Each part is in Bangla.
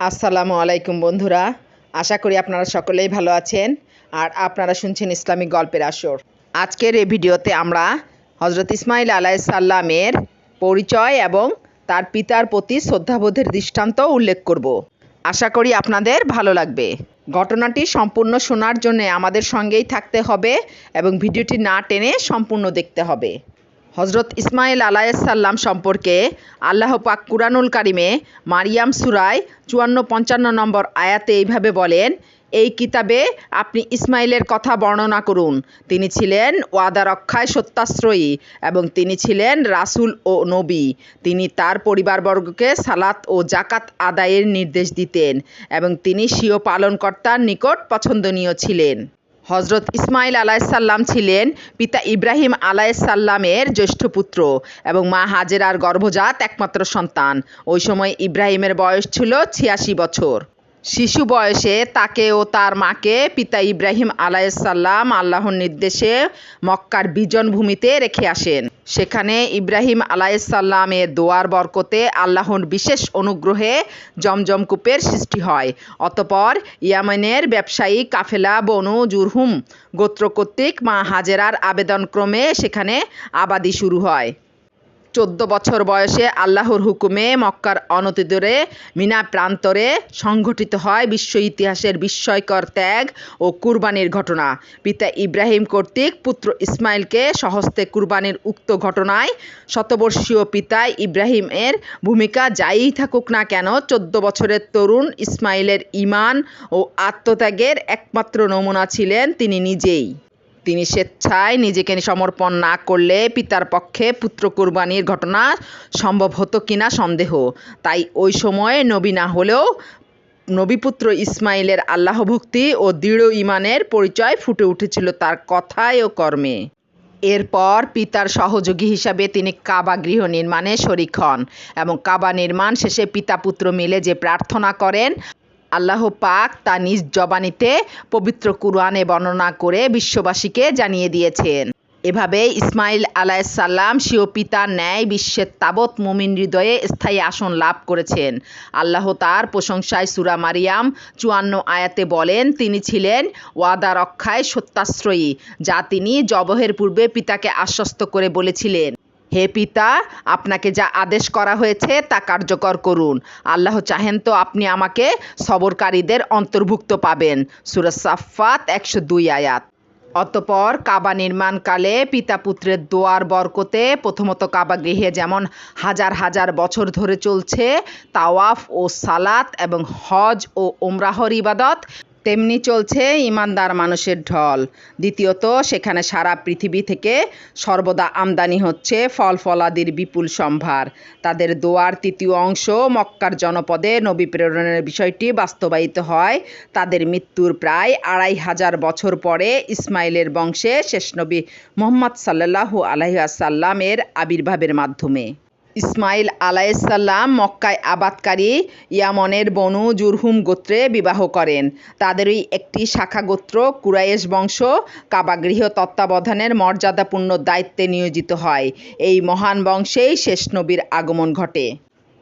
আসসালামু আলাইকুম বন্ধুরা। আশা করি আপনারা সকলেই ভালো আছেন আর আপনারা শুনছেন ইসলামিক গল্পের আসর। আজকের এই ভিডিওতে আমরা হজরত ইসমাইল আলাইসাল্লামের পরিচয় এবং তার পিতার প্রতি শ্রদ্ধাবোধের দৃষ্টান্ত উল্লেখ করব। আশা করি আপনাদের ভালো লাগবে। ঘটনাটি সম্পূর্ণ শোনার জন্য আমাদের সঙ্গেই থাকতে হবে এবং ভিডিওটি না টেনে সম্পূর্ণ দেখতে হবে। হজরত ইসমাইল আলাইসাল্লাম সম্পর্কে আল্লাহ পাক কুরআনুল কারিমে মারিয়াম সুরায় চুয়ান্ন পঞ্চান্ন নম্বর আয়াতে এইভাবে বলেন, এই কিতাবে আপনি ইসমাইলের কথা বর্ণনা করুন। তিনি ছিলেন ওয়াদা রক্ষায় সত্যাশ্রয়ী এবং তিনি ছিলেন রাসূল ও নবী। তিনি তার পরিবারবর্গকে সালাত ও জাকাত আদায়ের নির্দেশ দিতেন এবং তিনি স্বীয় পালনকর্তার নিকট পছন্দনীয় ছিলেন। হজরত ইসমাইল আলাইসাল্লাম ছিলেন পিতা ইব্রাহিম আলাইসাল্লামের জ্যেষ্ঠ পুত্র এবং মা হাজেরার গর্ভজাত একমাত্র সন্তান। ওই সময় ইব্রাহিমের বয়স ছিল ছিয়াশি বছর। শিশু বয়সে তাকে ও তার মাকে পিতা ইব্রাহিম আলাইসাল্লাম আল্লাহর নির্দেশে মক্কার বিজন ভূমিতে রেখে আসেন। সেখানে ইব্রাহিম আলাইসাল্লামের দোয়ার বরকতে আল্লাহর বিশেষ অনুগ্রহে জমজম কূপের সৃষ্টি হয়। অতপর ইয়ামেনের ব্যবসায়ী কাফেলা বনু জুরহুম গোত্র কর্তৃক মা হাজেরার আবেদনক্রমে সেখানে আবাদি শুরু হয়। চোদ্দ বছর বয়সে আল্লাহর হুকুমে মক্কার অনতিদূরে মিনা প্রান্তরে সংঘটিত হয় বিশ্ব ইতিহাসের বিস্ময়কর ত্যাগ ও কুরবানির ঘটনা। পিতা ইব্রাহিম কর্তৃক পুত্র ইসমাইলকে সহস্তে কুরবানির উক্ত ঘটনায় শতবর্ষীয় পিতা ইব্রাহিমের ভূমিকা যাই থাকুক না কেন, চোদ্দ বছরের তরুণ ইসমাইলের ইমান ও আত্মত্যাগের একমাত্র নমুনা ছিলেন তিনি নিজেই। তিনি স্বেচ্ছায় নিজেকে সমর্পণ না করলে পিতার পক্ষে পুত্র কুরবানির ঘটনা সম্ভব হতো কিনা সন্দেহ। তাই ওই সময়ে নবী না হলেও নবীপুত্র ইসমাইলের আল্লাহ ভক্তি ও দৃঢ় ইমানের পরিচয় ফুটে উঠেছিল তার কথায় ও কর্মে। এরপর পিতার সহযোগী হিসাবে তিনি কাবা গৃহ নির্মাণে শরিক হন এবং কাবা নির্মাণ শেষে পিতা পুত্র মিলে যে প্রার্থনা করেন আল্লাহ পাক তা নিজ জবানিতে পবিত্র কুরআনে বর্ণনা করে বিশ্ববাসীকে জানিয়ে দিয়েছেন। এভাবে ইসমাইল আলাইসাল্লাম স্বীয় পিতার ন্যায় বিশ্বের তাবৎ মুমিন হৃদয়ে স্থায়ী আসন লাভ করেছেন। আল্লাহ তার প্রশংসায় সুরা মারিয়াম চুয়ান্ন আয়াতে বলেন, তিনি ছিলেন ওয়াদা রক্ষায় সত্যাশ্রয়ী, যা তিনি জবহের পূর্বে পিতাকে আশ্বস্ত করে বলেছিলেন। হে পিতা, আপনাকে যা আদেশ করা হয়েছে তা কার্যকর করুন। আল্লাহ চাহেন তো আপনি আমাকে সবরকারীদের অন্তর্ভুক্ত পাবেন। সুরজ সাফাত একশো দুই আয়াত। অতপর কাবা নির্মাণকালে পিতা পুত্রের দোয়ার বরকতে প্রথমত কাবা গৃহে যেমন হাজার হাজার বছর ধরে চলছে, তাওয়াফ ও সালাত এবং হজ ও ওমরাহর ইবাদত তেমনি চলছে ইমানদার মানুষের ঢল। দ্বিতীয়ত, সেখানে সারা পৃথিবী থেকে সর্বদা আমদানি হচ্ছে ফল ফলাদির বিপুল সম্ভার। তাদের দোয়ার তৃতীয় অংশ মক্কার জনপদে নবী প্রেরণের বিষয়টি বাস্তবায়িত হয়। তাদের মৃত্যুর প্রায় আড়াই হাজার বছর পরে ইসমাইলের বংশে শেষ নবী মোহাম্মদ সাল্লাহু আলহিহাসাল্লামের আবির্ভাবের মাধ্যমে। ইসমাইল আলাইসাল্লাম মক্কায় আবাদকারী ইয়ামনের বনু জুরহুম গোত্রে বিবাহ করেন। তাদেরই একটি শাখা গোত্র কুরাইশ বংশ কাবাগৃহ তত্ত্বাবধানের মর্যাদাপূর্ণ দায়িত্বে নিয়োজিত হয়। এই মহান বংশেই শেষ নবীর আগমন ঘটে।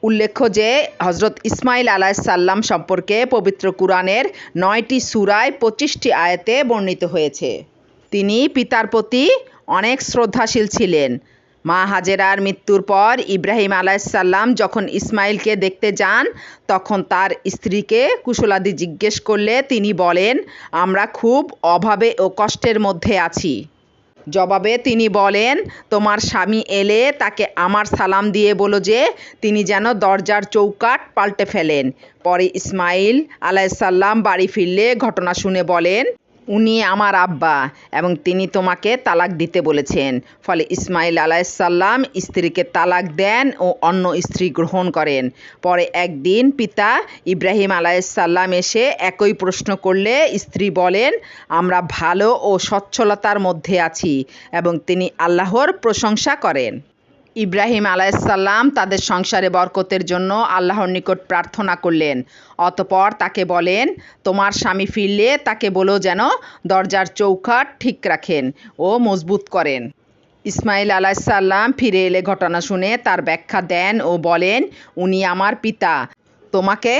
উল্লেখ্য যে হজরত ইসমাইল আলাইসাল্লাম সম্পর্কে পবিত্র কুরআনের নয়টি সুরায় পঁচিশটি আয়াতে বর্ণিত হয়েছে। তিনি পিতার প্রতি অনেক শ্রদ্ধাশীল ছিলেন। মা হাজেরার মৃত্যুর পর ইব্রাহিম আলাইসাল্লাম যখন ইসমাইলকে দেখতে যান, তখন তার স্ত্রীকে কুশলাদি জিজ্ঞেস করলে তিনি বলেন, আমরা খুব অভাবে ও কষ্টের মধ্যে আছি। জবাবে তিনি বলেন, তোমার স্বামী এলে তাকে আমার সালাম দিয়ে বলো যে, তিনি যেন দরজার চৌকাট পাল্টে ফেলেন। পরে ইসমাইল আলাইসাল্লাম বাড়ি ফিরলে ঘটনা শুনে বলেন উনি আমার আব্বা এবং তিনি তোমাকে তালাক দিতে বলেছেন। ফলে ইসমাইল আলাইসাল্লাম স্ত্রীকে তালাক দেন ও অন্য স্ত্রী গ্রহণ করেন। পরে একদিন পিতা ইব্রাহিম আলাইসাল্লাম এসে একই প্রশ্ন করলে স্ত্রী বলেন, আমরা ভালো ও সচ্ছলতার মধ্যে আছি এবং তিনি আল্লাহর প্রশংসা করেন। ইব্রাহিম আলাইসাল্লাম তাদের সংসারে বরকতের জন্য আল্লাহর নিকট প্রার্থনা করলেন। অতপর তাকে বলেন, তোমার স্বামী ফিরলে তাকে বলো যেন দরজার চৌকাঠ ঠিক রাখেন ও মজবুত করেন। ইসমাইল আলাইসাল্লাম ফিরে এলে ঘটনা শুনে তার ব্যাখ্যা দেন ও বলেন, উনি আমার পিতা। তোমাকে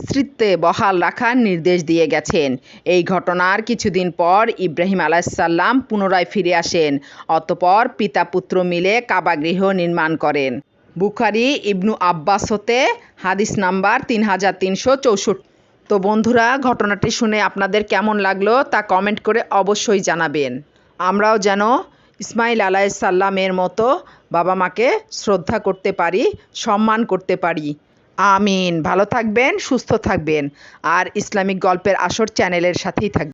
স্ত্রীত্বে বহাল রাখার নির্দেশ দিয়ে গেছেন। এই ঘটনার কিছুদিন পর ইব্রাহিম আলাইসাল্লাম পুনরায় ফিরে আসেন। অতপর পিতা পুত্র মিলে কাবাগৃহ নির্মাণ করেন। বুখারি, ইবনু আব্বাস হতে হাদিস নাম্বার তিন হাজার তিনশো চৌষট্টি। তো বন্ধুরা, ঘটনাটি শুনে আপনাদের কেমন লাগল তা কমেন্ট করে অবশ্যই জানাবেন। আমরাও যেন ইসমাইল আলাইসাল্লামের মতো বাবা মাকে শ্রদ্ধা করতে পারি, সম্মান করতে পারি। আমিন। ভালো থাকবেন সুস্থ থাকবেন। আর ইসলামিক গল্পের আসর চ্যানেলের সাথেই থাকবেন।